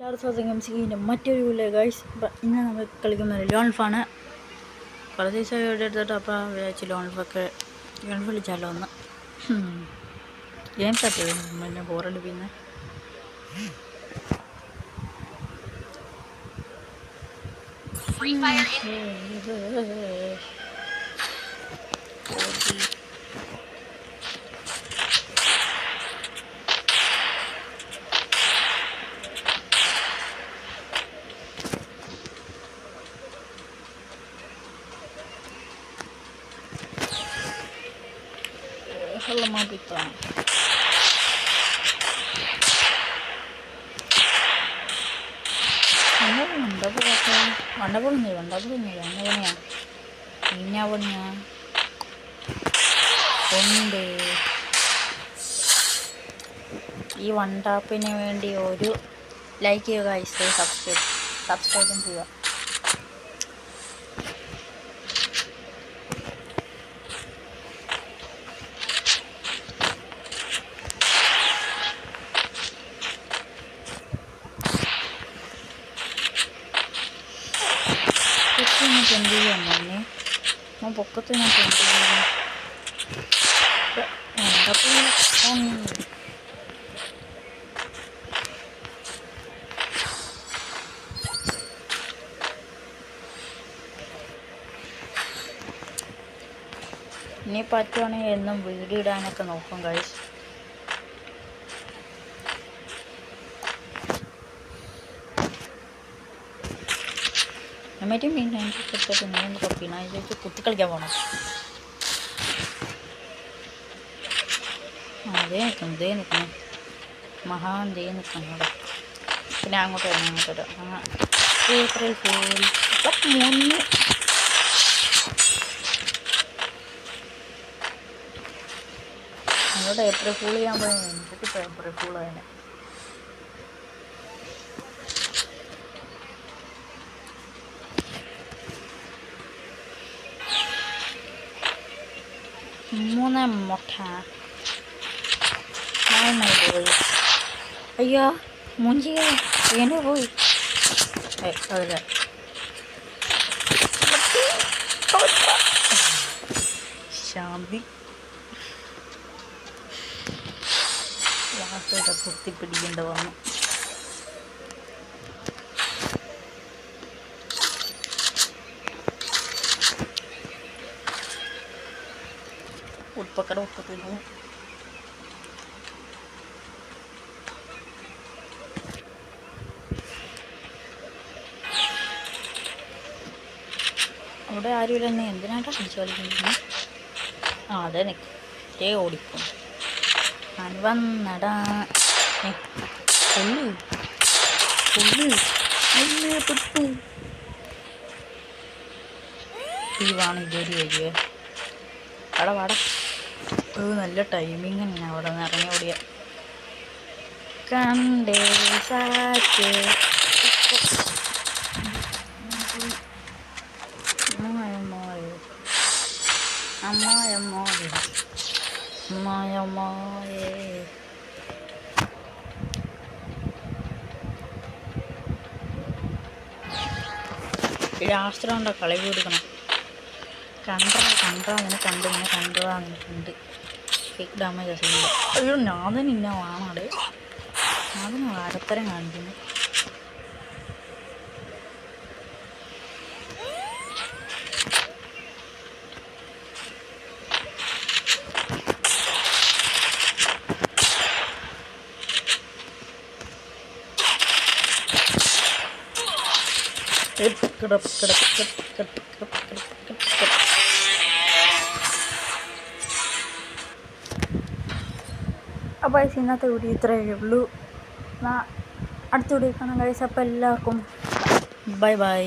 എല്ലാവരും സ്വാഗതം മറ്റൊരു വീട്ടിലെ ഗൈസ് ഇന്ന് നമ്മൾ കളിക്കുന്നത് ലോൺഫാണ് കുറേ ദിവസമായി ഇവിടെ എടുത്തിട്ട് അപ്പോൾ വിചാരിച്ച് ലോൺഫൊക്കെ ലോൺഫ് കളിച്ചാലോ ഒന്ന് ഗെയിംസ് ആയിട്ട് പിന്നെ ബോറടി പിന്നെ Free Fire. in Bakalım abi daha. ഉണ്ട് പോകട്ടെ വണ്ടപ്പെടുന്നു വണ്ടപ്പെടുന്നില്ല അങ്ങനെ പണിയാ ഇന്ന പണിയാ ഉണ്ട് ഈ വൺ ടാപ്പിന് വേണ്ടി ഒരു ലൈക്ക് ചെയ്യുക സബ്സ്ക്രൈബ് സബ്സ്ക്രൈബും ചെയ്യുക പൊക്കത്തിന് എന്ത് ചെയ്യാൻ തന്നെ ഞാൻ പൊക്കത്തിന് എന്ത് ചെയ്യാൻ എന്താ പോയി ഇനി പറ്റുവാണെങ്കിൽ എന്നും വീഡിയോ ഇടാനൊക്കെ നോക്കും കഴിച്ചു അമ്മേറ്റെയും മീൻ ഞാൻ കൊടുത്തിട്ട് ഞാൻ കുഴപ്പമില്ല അതിലേക്ക് കുത്തിക്കളിക്കാൻ പോകണം അതേ നിൽക്കണം ഇതേ നിൽക്കണം മഹാൻ ദേ നിൽക്കണം അവിടെ പിന്നെ അങ്ങോട്ട് വരണം അങ്ങോട്ട് വരാം. ഏപ്രിൽ ഫൂൾ മൂന്ന്. അങ്ങോട്ട് ഏപ്രിൽ ഫൂൾ ചെയ്യാൻ പോയി ഏപ്രിൽ ഫൂൾ തന്നെ മൂന്ന് മുട്ട നാളെ പോയി അയ്യോ മുഞ്ചി എന്നെ പോയി അതില്ല ശാന്തി കുത്തി പിടിക്കേണ്ട വന്നു ഉപ്പൊക്കെ ഉപ്പ് തിന്നും അവിടെ ആരുമില്ലെന്ന് എന്തിനായിട്ടാ അടിച്ചു കളിക്കുന്നത് ആ അതെ നിൽക്കേ ഓടിക്കും ഞാൻ പെട്ടു വാടാ. നല്ല ടൈമിങ് തന്നെയാണ് അവിടെ നിന്ന് ഇറങ്ങി ഓടിയ കണ്ടേ സാറ്റ്. അമ്മായമ്മോയെ അമ്മായമ്മോയെ റൗണ്ടാ കളി കൊടുക്കണം? കണ്ടോ കണ്ടോ അങ്ങനെ കണ്ടു ഇങ്ങനെ കണ്ടോ എന്നിട്ടുണ്ട് കേക്ക് ഡാമേജ് അസുഖം അയ്യോ ഞാൻ തന്നെ ഇന്ന വാണാട് ഞാൻ വാരത്തരം കാണിക്കുന്നു. കിടപ്പ് കിടപ്പ് കിടപ്പ് കിടപ്പ് കിടപ്പ് കിടപ്പ് ഗൈസ് ഇന്നത്തെ വീഡിയോ ഇത്രയേ ഉള്ളൂ. അടുത്ത വീഡിയോ കാണാം ഗൈസ് എല്ലാവർക്കും ബൈ ബൈ